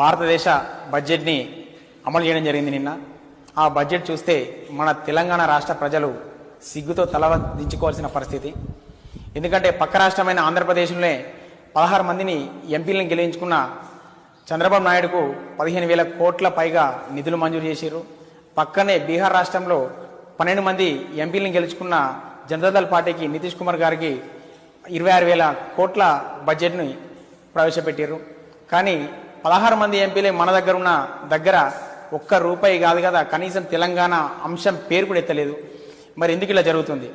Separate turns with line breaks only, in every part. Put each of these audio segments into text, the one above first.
భారతదేశ బడ్జెట్ని అమలు చేయడం జరిగింది నిన్న. ఆ బడ్జెట్ చూస్తే మన తెలంగాణ రాష్ట్ర ప్రజలు సిగ్గుతో తల దించుకోవాల్సిన పరిస్థితి. ఎందుకంటే పక్క రాష్ట్రమైన ఆంధ్రప్రదేశ్లోనే పదహారు మందిని ఎంపీలను గెలిపించుకున్న చంద్రబాబు నాయుడుకు పదిహేను వేల కోట్ల పైగా నిధులు మంజూరు చేశారు. పక్కనే బీహార్ రాష్ట్రంలో పన్నెండు మంది ఎంపీలను గెలుచుకున్న జనతాదళ్ పార్టీకి నితీష్ కుమార్ గారికి ఇరవై ఆరు వేల కోట్ల బడ్జెట్ని ప్రవేశపెట్టారు. కానీ పదహారు మంది ఎంపీలే మన దగ్గర ఉన్న దగ్గర ఒక్క రూపాయి కాదు కదా కనీసం తెలంగాణ అంశం పేరు కూడా ఎత్తలేదు. మరి ఎందుకు ఇలా జరుగుతుంది?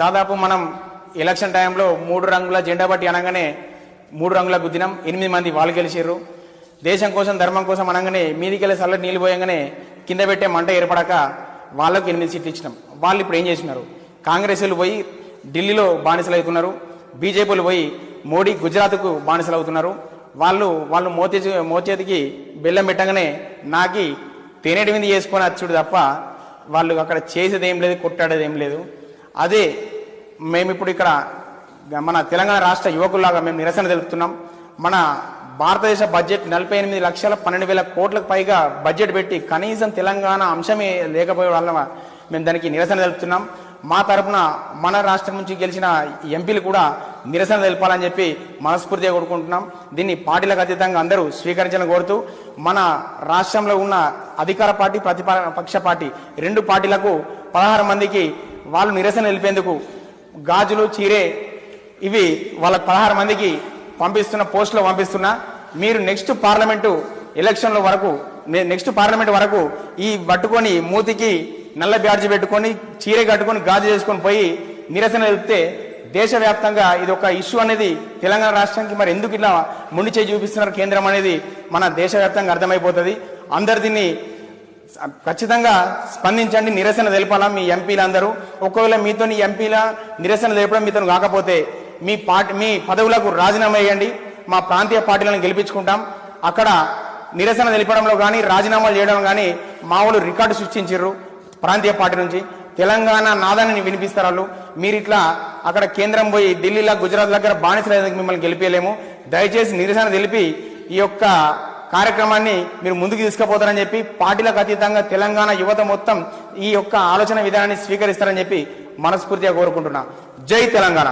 దాదాపు మనం ఎలక్షన్ టైంలో మూడు రంగుల జెండా బట్టి అనగానే మూడు రంగుల గుద్దినం ఎనిమిది మంది వాళ్ళు గెలిచారు దేశం కోసం ధర్మం కోసం అనగానే మీదికెళ్ళి చల్లటి నీళ్ళు పోయంగానే కింద పెట్టే మంట ఏర్పడక వాళ్ళకు ఎనిమిది సీట్లు ఇచ్చినాం. వాళ్ళు ఇప్పుడు ఏం చేసినారు కాంగ్రెస్లు పోయి ఢిల్లీలో బానిసలు అవుతున్నారు బీజేపీలు పోయి మోడీ గుజరాత్కు బానిసలు అవుతున్నారు వాళ్ళు వాళ్ళు మోతే మోచేతికి బెల్లం పెట్టగానే నాకి తేనెటి మీద చేసుకొని వచ్చుడు తప్ప వాళ్ళు అక్కడ చేసేది ఏం లేదు కొట్టాడేది ఏం లేదు. అదే మేము ఇప్పుడు ఇక్కడ మన తెలంగాణ రాష్ట్ర యువకుల్లాగా మేము నిరసన తెలుపుతున్నాం. మన భారతదేశ బడ్జెట్ నలభై ఎనిమిది లక్షల పన్నెండు వేల కోట్లకు పైగా బడ్జెట్ పెట్టి కనీసం తెలంగాణ అంశమే లేకపోయే వల్ల మేము దానికి నిరసన తెలుపుతున్నాం. మా తరపున మన రాష్ట్రం నుంచి గెలిచిన ఎంపీలు కూడా నిరసన తెలపాలని చెప్పి మనస్ఫూర్తిగా కోరుకుంటున్నాం. దీన్ని పార్టీలకు అతీతంగా అందరూ స్వీకరించాలని కోరుతూ మన రాష్ట్రంలో ఉన్న అధికార పార్టీ ప్రతిపక్ష పార్టీ రెండు పార్టీలకు పదహారు మందికి వాళ్ళు నిరసన తెలిపేందుకు గాజులు చీరే ఇవి వాళ్ళ పదహారు మందికి పంపిస్తున్న పోస్టులో పంపిస్తున్నా. మీరు నెక్స్ట్ పార్లమెంటు ఎలక్షన్ల వరకు నెక్స్ట్ పార్లమెంట్ వరకు ఈ పట్టుకొని మూతికి నల్ల బ్యాడ్జి పెట్టుకొని చీర కట్టుకొని గాజు చేసుకొని పోయి నిరసన తెలిపితే దేశవ్యాప్తంగా ఇది ఒక ఇష్యూ అనేది తెలంగాణ రాష్ట్రానికి మరి ఎందుకు ఇలా ముండి చేయి చూపిస్తున్నారు కేంద్రం అనేది మన దేశవ్యాప్తంగా అర్థమైపోతుంది. అందరు దీన్ని ఖచ్చితంగా స్పందించండి నిరసన తెలపాలా మీ ఎంపీలందరూ. ఒకవేళ మీతో ఎంపీల నిరసన తెలపడం మీతో కాకపోతే మీ పార్టీ మీ పదవులకు రాజీనామా వేయండి మా ప్రాంతీయ పార్టీలను గెలిపించుకుంటాం. అక్కడ నిరసన తెలపడంలో కానీ రాజీనామాలు చేయడం కానీ మామూలు రికార్డు సృష్టించారు ప్రాంతీయ పార్టీ నుంచి తెలంగాణ నాదాన్ని వినిపిస్తారు వాళ్ళు. మీరు ఇట్లా అక్కడ కేంద్రం పోయి ఢిల్లీలో గుజరాత్ దగ్గర బానిసలు మిమ్మల్ని గెలిపేయలేము. దయచేసి నిరసన తెలిపి ఈ యొక్క కార్యక్రమాన్ని మీరు ముందుకు తీసుకుపోతారని చెప్పి పార్టీలకు అతీతంగా తెలంగాణ యువత మొత్తం ఈ యొక్క ఆలోచన విధానాన్ని స్వీకరిస్తారని చెప్పి మనస్ఫూర్తిగా కోరుకుంటున్నా. జై తెలంగాణ.